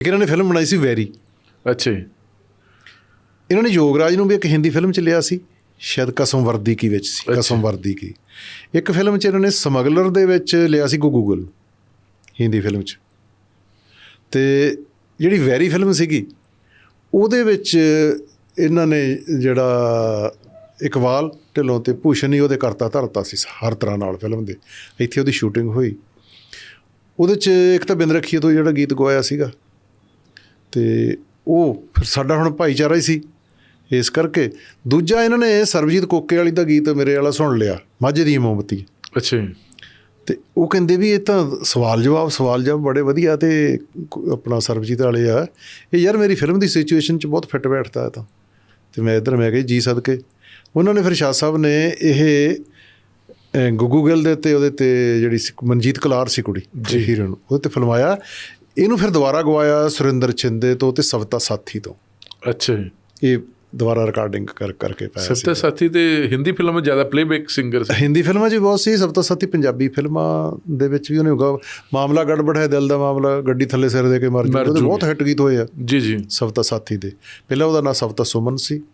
ਇੱਕ ਇਹਨਾਂ ਨੇ ਫਿਲਮ ਬਣਾਈ ਸੀ ਵੈਰੀ। ਅੱਛਾ ਇਹਨਾਂ ਨੇ ਯੋਗਰਾਜ ਨੂੰ ਵੀ ਇੱਕ ਹਿੰਦੀ ਫਿਲਮ ਚ ਲਿਆ ਸੀ ਸ਼ਾਇਦ ਕਸਮ ਵਰਦੀ ਕੀ ਵਿੱਚ ਸੀ। ਕਸਮ ਵਰਦੀ ਕੀ। ਇੱਕ ਫਿਲਮ ਚ ਇਹਨਾਂ ਨੇ ਸਮਗਲਰ ਦੇ ਵਿੱਚ ਲਿਆ ਸੀ ਗੂਗਲ ਹਿੰਦੀ ਫਿਲਮ ਚ। ਤੇ ਜਿਹੜੀ ਵੈਰੀ ਫਿਲਮ ਸੀਗੀ ਉਹਦੇ ਵਿੱਚ ਇਹਨਾਂ ਨੇ ਜਿਹੜਾ ਇਕਬਾਲ ਢਿੱਲੋਂ ਤੇ ਭੂਸ਼ਣ ਹੀ ਉਹਦੇ ਕਰਤਾ ਧਰਤਾ ਸੀ ਹਰ ਤਰ੍ਹਾਂ ਨਾਲ ਫਿਲਮ ਦੇ। ਇੱਥੇ ਉਹਦੀ ਸ਼ੂਟਿੰਗ ਹੋਈ। ਉਹਦੇ ਚ ਇੱਕ ਤਾਂ ਬਿੰਦ ਰੱਖੀਏ ਤੋਂ ਜਿਹੜਾ ਗੀਤ ਗਵਾਇਆ ਸੀਗਾ। ਤੇ ਉਹ ਫਿਰ ਸਾਡਾ ਹੁਣ ਭਾਈਚਾਰਾ ਹੀ ਸੀ ਇਸ ਕਰਕੇ ਦੂਜਾ ਇਹਨਾਂ ਨੇ ਸਰਬਜੀਤ ਕੋਕੇ ਵਾਲੀ ਦਾ ਗੀਤ ਮੇਰੇ ਵਾਲਾ ਸੁਣ ਲਿਆ ਮਾਝੇ ਦੀ ਮੋਮਬਤੀ। ਅੱਛਾ ਤੇ ਉਹ ਕਹਿੰਦੇ ਵੀ ਇਹ ਤਾਂ ਸਵਾਲ ਜਵਾਬ ਸਵਾਲ ਜਵਾਬ ਬੜੇ ਵਧੀਆ ਤੇ ਆਪਣਾ ਸਰਬਜੀਤ ਵਾਲੇ ਆ। ਇਹ ਯਾਰ ਮੇਰੀ ਫਿਲਮ ਦੀ ਸਿਚੁਏਸ਼ਨ 'ਚ ਬਹੁਤ ਫਿੱਟ ਬੈਠਦਾ ਹੈ ਤਾਂ। ਤੇ ਮੈਂ ਇੱਧਰ ਮੈਂ ਕਿਹਾ ਜੀ ਸਦਕੇ। ਉਹਨਾਂ ਨੇ ਫਿਰ ਸ਼ਾਹ ਸਾਹਿਬ ਨੇ ਇਹ ਗੁੱਗੂ ਗਿੱਲ ਦੇ ਤੇ ਉਹਦੇ ਤੇ ਜਿਹੜੀ ਸੀ ਮਨਜੀਤ ਕਲਾਰ ਸੀ ਕੁੜੀ ਹੀਰਨ ਉਹਦੇ ਤੇ ਫਿਲਮਾਇਆ। ਇਹਨੂੰ ਫਿਰ ਦੁਬਾਰਾ ਗਵਾਇਆ ਸੁਰਿੰਦਰ ਚਿੰਦੇ ਤੋਂ ਤੇ ਸਵਤਾ ਸਾਥੀ ਤੋਂ। ਅੱਛਾ ਜੀ। ਇਹ ਦੁਬਾਰਾ ਰਿਕਾਰਡਿੰਗ ਕਰ ਕਰਕੇ ਪਾਇਆ ਸੀ। ਸੱਤੇ ਸਾਥੀ ਤੇ ਹਿੰਦੀ ਫਿਲਮ ਵਿੱਚ ਜ਼ਿਆਦਾ ਪਲੇਬੈਕ ਸਿੰਗਰ ਸੀ। ਹਿੰਦੀ ਫਿਲਮਾਂ 'ਚ ਬਹੁਤ ਸੀ ਸਭ ਤੋਂ ਸਾਥੀ ਪੰਜਾਬੀ ਫਿਲਮਾਂ ਦੇ ਵਿੱਚ ਵੀ ਉਹਨੇ ਹੋਗਾ ਮਾਮਲਾ ਗੜਬੜ ਹੈ ਦਿਲ ਦਾ ਮਾਮਲਾ ਗੱਡੀ ਥੱਲੇ ਸਿਰ ਦੇ ਕੇ ਮਰ ਜੂ ਉਹਦੇ। ਬਹੁਤ ਹਿੱਟ ਗੀਤ ਹੋਏ ਆ। ਜੀ ਜੀ। ਸਵਤਾ ਸਾਥੀ ਦੇ। ਪਹਿਲਾਂ ਉਹਦਾ ਨਾਂ ਸਵਤਾ ਸੁਮਨ ਸੀ।